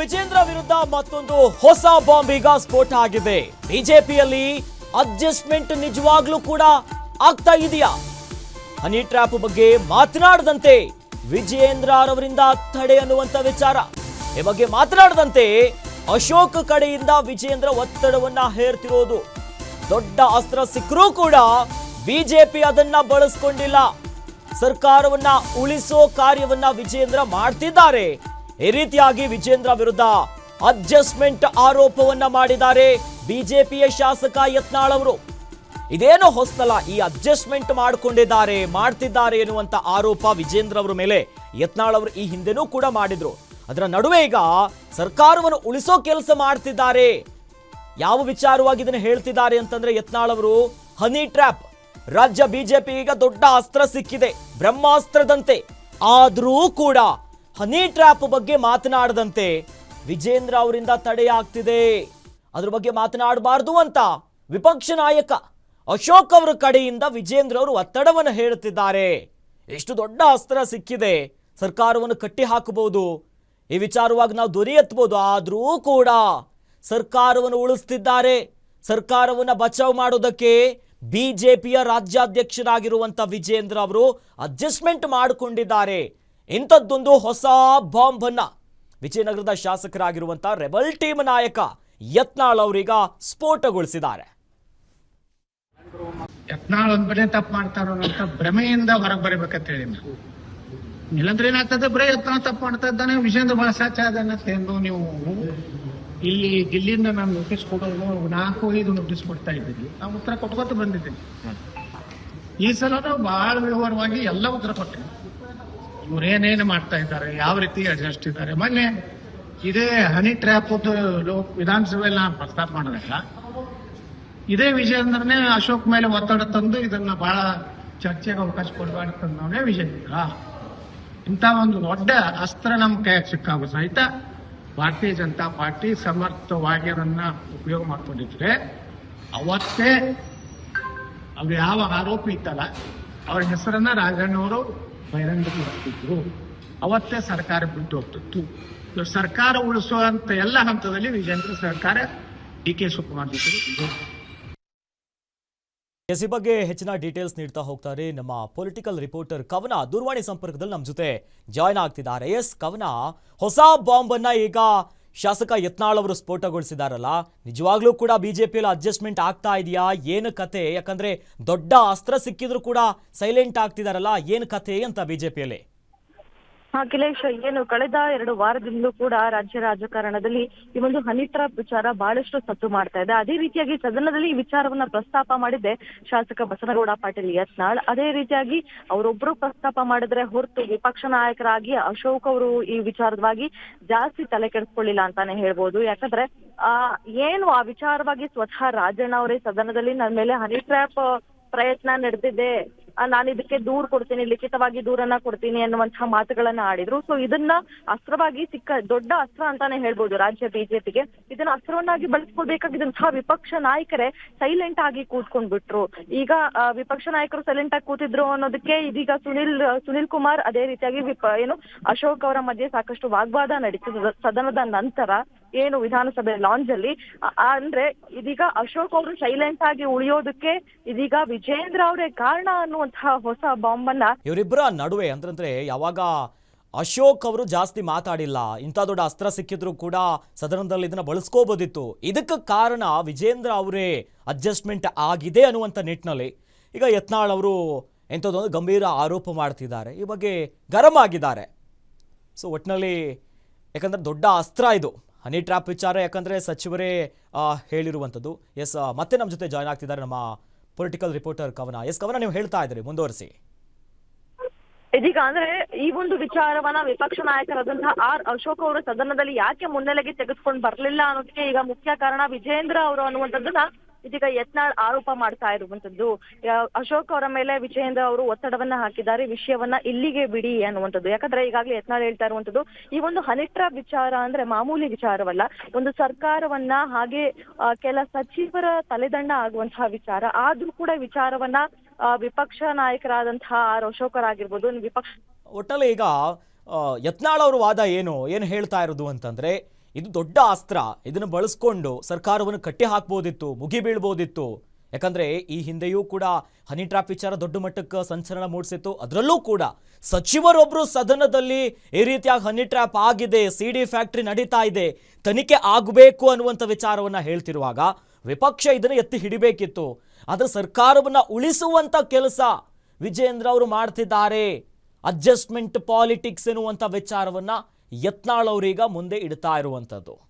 ವಿಜೇಂದ್ರ ವಿರುದ್ಧ ಮತ್ತೊಂದು ಹೊಸ ಬಾಂಬ್ ಈಗ ಸ್ಫೋಟ ಆಗಿದೆ. ಬಿಜೆಪಿಯಲ್ಲಿ ಅಡ್ಜಸ್ಟ್ಮೆಂಟ್ ನಿಜವಾಗ್ಲೂ ಕೂಡ ಆಗ್ತಾ ಇದೆಯಾ? ಹನಿ ಟ್ರ್ಯಾಪ್ ಬಗ್ಗೆ ಮಾತನಾಡದಂತೆ ವಿಜಯೇಂದ್ರ ಅವರಿಂದ ತಡೆ ಅನ್ನುವಂತ ವಿಚಾರ. ಈ ಬಗ್ಗೆ ಮಾತನಾಡದಂತೆ ಅಶೋಕ್ ಕಡೆಯಿಂದ ವಿಜೇಂದ್ರ ಒತ್ತಡವನ್ನ ಹೇರ್ತಿರೋದು. ದೊಡ್ಡ ಅಸ್ತ್ರ ಸಿಕ್ಕರೂ ಕೂಡ ಬಿಜೆಪಿ ಅದನ್ನ ಬಳಸ್ಕೊಂಡಿಲ್ಲ. ಸರ್ಕಾರವನ್ನ ಉಳಿಸೋ ಕಾರ್ಯವನ್ನ ವಿಜೇಂದ್ರ ಮಾಡ್ತಿದ್ದಾರೆ. ಈ ರೀತಿಯಾಗಿ ವಿಜೇಂದ್ರ ವಿರುದ್ಧ ಅಡ್ಜಸ್ಟ್ಮೆಂಟ್ ಆರೋಪವನ್ನ ಮಾಡಿದ್ದಾರೆ ಬಿಜೆಪಿಯ ಶಾಸಕ ಯತ್ನಾಳ್ ಅವರು. ಇದೇನು ಹೊಸ್ತಲ್ಲ ಈ ಅಡ್ಜಸ್ಟ್ಮೆಂಟ್ ಮಾಡಿಕೊಂಡಿದ್ದಾರೆ, ಮಾಡ್ತಿದ್ದಾರೆ ಎನ್ನುವಂತ ಆರೋಪ ವಿಜೇಂದ್ರ ಅವರ ಮೇಲೆ ಯತ್ನಾಳ್ ಅವರು ಈ ಹಿಂದೆನೂ ಕೂಡ ಮಾಡಿದ್ರು. ಅದರ ನಡುವೆ ಈಗ ಸರ್ಕಾರವನ್ನು ಉಳಿಸೋ ಕೆಲಸ ಮಾಡ್ತಿದ್ದಾರೆ. ಯಾವ ವಿಚಾರವಾಗಿ ಇದನ್ನು ಹೇಳ್ತಿದ್ದಾರೆ ಅಂತಂದ್ರೆ ಯತ್ನಾಳ್ ಅವರು ಹನಿ ಟ್ರ್ಯಾಪ್ ರಾಜ್ಯ ಬಿಜೆಪಿ ಈಗ ದೊಡ್ಡ ಅಸ್ತ್ರ ಸಿಕ್ಕಿದೆ, ಬ್ರಹ್ಮಾಸ್ತ್ರದಂತೆ. ಆದ್ರೂ ಕೂಡ ಹನಿ ಟ್ರ್ಯಾಪ್ ಬಗ್ಗೆ ಮಾತನಾಡದಂತೆ ವಿಜೇಂದ್ರ ಅವರಿಂದ ತಡೆಯಾಗ್ತಿದೆ ಅದ್ರ ಬಗ್ಗೆ ಮಾತನಾಡಬಾರ್ದು ಅಂತ ವಿಪಕ್ಷ ನಾಯಕ ಅಶೋಕ್ ಅವರ ಕಡೆಯಿಂದ ವಿಜೇಂದ್ರ ಅವರು ಒತ್ತಡವನ್ನು ಹೇಳುತ್ತಿದ್ದಾರೆ. ಎಷ್ಟು ದೊಡ್ಡ ಅಸ್ತ್ರ ಸಿಕ್ಕಿದೆ. ಸರ್ಕಾರವನ್ನು ಕಟ್ಟಿ ಹಾಕಬಹುದು ಈ ವಿಚಾರವಾಗಿ ನಾವು ದೊರೆಯತ್ಬೋದು ಆದರೂ ಕೂಡ ಸರ್ಕಾರವನ್ನು ಉಳಿಸ್ತಿದ್ದಾರೆ. ಸರ್ಕಾರವನ್ನು ಬಚಾವ್ ಮಾಡೋದಕ್ಕೆ ಬಿಜೆಪಿಯ ರಾಜ್ಯಾಧ್ಯಕ್ಷರಾಗಿರುವಂತ ವಿಜೇಂದ್ರ ಅವರು ಅಡ್ಜಸ್ಟ್ಮೆಂಟ್ ಮಾಡಿಕೊಂಡಿದ್ದಾರೆ. ಇಂಥದ್ದೊಂದು ಹೊಸ ಬಾಂಬ್ ಅನ್ನ ವಿಜಯನಗರದ ಶಾಸಕರಾಗಿರುವಂತಹ ರೆಬಲ್ ಟೀಮ್ ನಾಯಕ ಯತ್ನಾಳ್ ಅವರೀಗ ಸ್ಫೋಟಗೊಳಿಸಿದ್ದಾರೆ. ಯತ್ನಾಳ್ ಒಂದ್ ಬರೀ ತಪ್ಪು ಮಾಡ್ತಾರೋ ಅಂತ ಭ್ರಮೆಯಿಂದ ಹೊರಗೆ ಬರಬೇಕಂತ ಹೇಳಿ ಇಲ್ಲಾಂದ್ರೆ ಏನಾಗ್ತದೆ? ಬರೀ ಯತ್ನಾಳ್ ತಪ್ಪು ಮಾಡ್ತಾ ಇದ್ದಾನೆ ವಿಷಯದ ಸಾಚ ಎಂದು ನೀವು ಇಲ್ಲಿ ದಿಲ್ಲಿಯಿಂದ ನಾನು ನೋಟಿಸ್ ಕೊಡೋದು ನಾಲ್ಕು ಐದು ನೋಟಿಸ್ ಕೊಡ್ತಾ ಇದ್ದೀನಿ. ನಾವು ಉತ್ತರ ಕೊಟ್ಕೊತ ಬಂದಿದ್ದೀನಿ ಈ ಸಲ ಬಹಳ ವಿವರವಾಗಿ ಎಲ್ಲ ಉತ್ತರ ಕೊಟ್ಟೆ. ಇವ್ರು ಏನೇನು ಮಾಡ್ತಾ ಇದ್ದಾರೆ, ಯಾವ ರೀತಿ ಅಡ್ಜಸ್ಟ್ ಇದ್ದಾರೆ? ಮೊನ್ನೆ ಇದೇ ಹನಿ ಟ್ರ್ಯಾಪ್ ಲೋಕ್ ವಿಧಾನಸಭೆಯಲ್ಲಿ ನಾನು ಪ್ರಸ್ತಾಪ ಮಾಡಿದಾಗ ಇದೇ ವಿಜಯೇಂದ್ರನೇ ಅಶೋಕ್ ಮೇಲೆ ಒತ್ತಡ ತಂದು ಇದನ್ನ ಬಹಳ ಚರ್ಚೆಗೆ ಅವಕಾಶ ಕೊಡಬಾರ್ದೇ ವಿಷಯ ವಿಜಯೇಂದ್ರ ಇಂಥ ಒಂದು ದೊಡ್ಡ ಅಸ್ತ್ರ ನಮ್ಮ ಕೈಯಾಗ ಸಿಕ್ಕಾಗ ಸಹಿತ ಭಾರತೀಯ ಜನತಾ ಪಾರ್ಟಿ ಸಮರ್ಥವಾಗಿ ಅದನ್ನ ಉಪಯೋಗ ಮಾಡ್ಕೊಂಡಿದ್ರೆ ಅವತ್ತೇ ಅವ್ರು ಯಾವ ಆರೋಪಿ ಇತ್ತಲ್ಲ, ಅವ್ರ ಹೆಸರನ್ನ ರಾಜಣ್ಣವರು ಬಹಿರಂಗಪಡಿಸ್ತಿದ್ರು ಅವತ್ತೇ ಸರ್ಕಾರ ಬಿಟ್ಟು ಹೋಗ್ತಿತ್ತು. ಸರ್ಕಾರ ಉಳಿಸುವಂತ ಎಲ್ಲ ಹಂತದಲ್ಲಿ ವಿಜೇಂದ್ರ ಸರ್ಕಾರ ಡಿ ಕೆ ಶಿವಕುಮಾರ್ ಇದೆ. ಎಸ್ ಈ ಬಗ್ಗೆ ಹೆಚ್ಚಿನ ಡೀಟೇಲ್ಸ್ ನೀಡ್ತಾ ಹೋಗ್ತಾರೆ ನಮ್ಮ ಪೊಲಿಟಿಕಲ್ ರಿಪೋರ್ಟರ್ ಕವನ. ದೂರವಾಣಿ ಸಂಪರ್ಕದಲ್ಲಿ ನಮ್ಮ ಜೊತೆ ಜಾಯ್ನ್ ಆಗ್ತಿದ್ದಾರೆ. ಎಸ್ ಕವನ, ಹೊಸ ಬಾಂಬ್ ಅನ್ನ ಈಗ ಶಾಸಕ ಯತ್ನಾಳ್ ಅವರು ಸ್ಫೋಟಗೊಳಿಸಿದಾರಲ್ಲ? ನಿಜವಾಗ್ಲೂ ಕೂಡ ಬಿಜೆಪಿಯಲ್ಲಿ ಅಡ್ಜಸ್ಟ್ಮೆಂಟ್ ಆಗ್ತಾ ಇದೆಯಾ? ಏನು ಕತೆ? ಯಾಕಂದ್ರೆ ದೊಡ್ಡ ಅಸ್ತ್ರ ಸಿಕ್ಕಿದ್ರು ಕೂಡ ಸೈಲೆಂಟ್ ಆಗ್ತಿದಾರಲ್ಲ, ಏನು ಕತೆ ಅಂತ ಬಿಜೆಪಿಯಲ್ಲಿ? ಅಖಿಲೇಶ್, ಏನು ಕಳೆದ ಎರಡು ವಾರದಿಂದಲೂ ಕೂಡ ರಾಜ್ಯ ರಾಜಕಾರಣದಲ್ಲಿ ಈ ಒಂದು ಹನಿ ಟ್ರಾಪ್ ವಿಚಾರ ಬಹಳಷ್ಟು ಸದ್ದು ಮಾಡ್ತಾ ಇದೆ. ಅದೇ ರೀತಿಯಾಗಿ ಸದನದಲ್ಲಿ ಈ ವಿಚಾರವನ್ನ ಪ್ರಸ್ತಾಪ ಮಾಡಿದ್ದೆ ಶಾಸಕ ಬಸನಗೌಡ ಪಾಟೀಲ್ ಯತ್ನಾಳ್. ಅದೇ ರೀತಿಯಾಗಿ ಅವರೊಬ್ರು ಪ್ರಸ್ತಾಪ ಮಾಡಿದ್ರೆ ಹೊರತು ವಿಪಕ್ಷ ನಾಯಕರಾಗಿ ಅಶೋಕ್ ಅವರು ಈ ವಿಚಾರವಾಗಿ ಜಾಸ್ತಿ ತಲೆ ಕೆಡಿಸ್ಕೊಳ್ಳಿಲ್ಲ ಅಂತಾನೆ ಹೇಳ್ಬೋದು. ಯಾಕಂದ್ರೆ, ಆ, ಏನು ಆ ವಿಚಾರವಾಗಿ ಸ್ವತಃ ರಾಜಣ್ಣ ಅವರೇ ಸದನದಲ್ಲಿ ನನ್ನ ಮೇಲೆ ಹನಿ ಟ್ರ್ಯಾಪ್ ಪ್ರಯತ್ನ ನಡೆದಿದೆ. ನಾನು ಇದಕ್ಕೆ ದೂರ್ ಕೊಡ್ತೀನಿ, ಲಿಖಿತವಾಗಿ ದೂರನ್ನ ಕೊಡ್ತೀನಿ ಅನ್ನುವಂತಹ ಮಾತುಗಳನ್ನ ಆಡಿದ್ರು. ಸೊ ಇದನ್ನ ಅಸ್ತ್ರವಾಗಿ ಸಿಕ್ಕ, ದೊಡ್ಡ ಅಸ್ತ್ರ ಅಂತಾನೆ ಹೇಳ್ಬೋದು ರಾಜ್ಯ ಬಿಜೆಪಿಗೆ. ಇದನ್ನ ಅಸ್ತ್ರವನ್ನಾಗಿ ಬಳಸ್ಕೊಳ್ಬೇಕಾಗಿದ್ದಂತಹ ವಿಪಕ್ಷ ನಾಯಕರೇ ಸೈಲೆಂಟ್ ಆಗಿ ಕೂತ್ಕೊಂಡ್ ಬಿಟ್ರು ಈಗ ವಿಪಕ್ಷ ನಾಯಕರು ಸೈಲೆಂಟ್ ಆಗಿ ಕೂತಿದ್ರು ಅನ್ನೋದಕ್ಕೆ ಇದೀಗ ಸುನಿಲ್ ಸುನಿಲ್ ಕುಮಾರ್ ಅದೇ ರೀತಿಯಾಗಿ ಏನು ಅಶೋಕ್ ಅವರ ಮಧ್ಯೆ ಸಾಕಷ್ಟು ವಾಗ್ವಾದ ನಡೀತು ಸದನದ ನಂತರ ಏನು ವಿಧಾನಸಭೆ ಲಾಂಜ್ ಅಲ್ಲಿ ಅಂದ್ರೆ ಇದೀಗ ಅಶೋಕ್ ಅವರು ಸೈಲೆಂಟ್ ಆಗಿ ಉಳಿಯೋದಕ್ಕೆ ಇದೀಗ ವಿಜೇಂದ್ರ ಅವರೇ ಕಾರಣ ಅನ್ನುವಂತಹ ಹೊಸ ಬಾಂಬ್ ಅನ್ನ ಇವರಿಬ್ಬರ ನಡುವೆ ಅಂತಂದ್ರೆ ಯಾವಾಗ ಅಶೋಕ್ ಅವರು ಜಾಸ್ತಿ ಮಾತಾಡಿಲ್ಲ, ಇಂಥ ದೊಡ್ಡ ಅಸ್ತ್ರ ಸಿಕ್ಕಿದ್ರು ಕೂಡ ಸದನದಲ್ಲಿ ಇದನ್ನ ಬಳಸ್ಕೋಬೋದಿತ್ತು. ಇದಕ್ಕೆ ಕಾರಣ ವಿಜೇಂದ್ರ ಅವರೇ ಅಡ್ಜಸ್ಟ್ಮೆಂಟ್ ಆಗಿದೆ ಅನ್ನುವಂಥ ನಿಟ್ಟಿನಲ್ಲಿ. ಈಗ ಯತ್ನಾಳ್ ಅವರು ಎಂಥದ್ದೊಂದು ಗಂಭೀರ ಆರೋಪ ಮಾಡ್ತಿದ್ದಾರೆ. ಈ ಬಗ್ಗೆ ಗರಂ ಆಗಿದ್ದಾರೆ. ಸೊ ಒಟ್ಟಿನಲ್ಲಿ ಯಾಕಂದ್ರೆ ದೊಡ್ಡ ಅಸ್ತ್ರ ಇದು. ಹನಿ ಟ್ರ್ಯಾಪ್ ವಿಚಾರ, ಯಾಕಂದ್ರೆ ಸಚಿವರೇ ಹೇಳಿರುವಂತದ್ದು ಎಸ್ ಮತ್ತೆ ನಮ್ಮ ಜೊತೆ ಜಾಯ್ನ್ ಆಗ್ತಿದ್ದಾರೆ ನಮ್ಮ ಪೊಲಿಟಿಕಲ್ ರಿಪೋರ್ಟರ್ ಕವನ. ಎಸ್, ಕವನ, ನೀವು ಹೇಳ್ತಾ ಇದ್ರಿ ಮುಂದುವರಿಸಿ. ಇದೀಗ ಅಂದ್ರೆ ಈ ಒಂದು ವಿಚಾರವನ್ನ ವಿಪಕ್ಷ ನಾಯಕರಾದಂತಹ ಆರ್ ಅಶೋಕ್ ಅವರು ಸದನದಲ್ಲಿ ಯಾಕೆ ಮುನ್ನೆಲೆಗೆ ತೆಗೆದುಕೊಂಡು ಬರ್ಲಿಲ್ಲ ಅನ್ನೋದಕ್ಕೆ ಈಗ ಮುಖ್ಯ ಕಾರಣ ವಿಜೇಂದ್ರ ಅವರು ಅನ್ನುವಂಥದ್ದನ್ನ ಇದೀಗ ಯತ್ನಾಳ್ ಆರೋಪ ಮಾಡ್ತಾ ಇರುವಂತದ್ದು ಅಶೋಕ್ ಅವರ ಮೇಲೆ ವಿಜಯೇಂದ್ರ ಅವರು ಒತ್ತಡವನ್ನ ಹಾಕಿದ್ದಾರೆ, ವಿಷಯವನ್ನ ಇಲ್ಲಿಗೆ ಬಿಡಿ ಅನ್ನುವಂಥದ್ದು. ಯಾಕಂದ್ರೆ ಈಗಾಗಲೇ ಯತ್ನಾಳ್ ಹೇಳ್ತಾ ಇರುವಂತದ್ದು ಈ ಒಂದು ಹನಿಟ್ರ ವಿಚಾರ ಅಂದ್ರೆ ಮಾಮೂಲಿ ವಿಚಾರವಲ್ಲ, ಒಂದು ಸರ್ಕಾರವನ್ನ ಹಾಗೆ ಕೆಲ ಸಚಿವರ ತಲೆದಂಡ ಆಗುವಂತಹ ವಿಚಾರ. ಆದ್ರೂ ಕೂಡ ವಿಚಾರವನ್ನ ವಿಪಕ್ಷ ನಾಯಕರಾದಂತಹ ಆರ್ ಅಶೋಕರಾಗಿರ್ಬೋದು ವಿಪಕ್ಷ ಒಟ್ಟಲ್ಲಿ ಈಗ ಯತ್ನಾಳ್ ಅವ್ರ ವಾದ ಏನು ಏನು ಹೇಳ್ತಾ ಇರೋದು ಅಂತಂದ್ರೆ ಇದು ದೊಡ್ಡ ಅಸ್ತ್ರ. ಇದನ್ನು ಬಳಸ್ಕೊಂಡು ಸರ್ಕಾರವನ್ನು ಕಟ್ಟಿ ಹಾಕ್ಬೋದಿತ್ತು, ಮುಗಿ ಬೀಳ್ಬೋದಿತ್ತು. ಯಾಕಂದ್ರೆ ಈ ಹಿಂದೆಯೂ ಕೂಡ ಹನಿ ಟ್ರಾಪ್ ವಿಚಾರ ದೊಡ್ಡ ಮಟ್ಟಕ್ಕೆ ಸಂಚಲನ ಮೂಡಿಸಿತ್ತು. ಅದರಲ್ಲೂ ಕೂಡ ಸಚಿವರೊಬ್ಬರು ಸದನದಲ್ಲಿ ಈ ರೀತಿಯಾಗಿ ಹನಿ ಟ್ರ್ಯಾಪ್ ಆಗಿದೆ, ಸಿ ಡಿ ಫ್ಯಾಕ್ಟ್ರಿ ನಡೀತಾ ಇದೆ, ತನಿಖೆ ಆಗಬೇಕು ಅನ್ನುವಂಥ ವಿಚಾರವನ್ನ ಹೇಳ್ತಿರುವಾಗ ವಿಪಕ್ಷ ಇದನ್ನು ಎತ್ತಿ ಹಿಡಿಬೇಕಿತ್ತು. ಆದರೆ ಸರ್ಕಾರವನ್ನ ಉಳಿಸುವಂಥ ಕೆಲಸ ವಿಜೇಂದ್ರ ಅವರು ಮಾಡ್ತಿದ್ದಾರೆ. ಅಡ್ಜಸ್ಟ್ಮೆಂಟ್ ಪಾಲಿಟಿಕ್ಸ್ ಎನ್ನುವಂಥ ವಿಚಾರವನ್ನ ಯತ್ನಾಳ್ ಅವರೀಗ ಮುಂದೆ ಇಡ್ತಾ ಇರುವಂಥದ್ದು.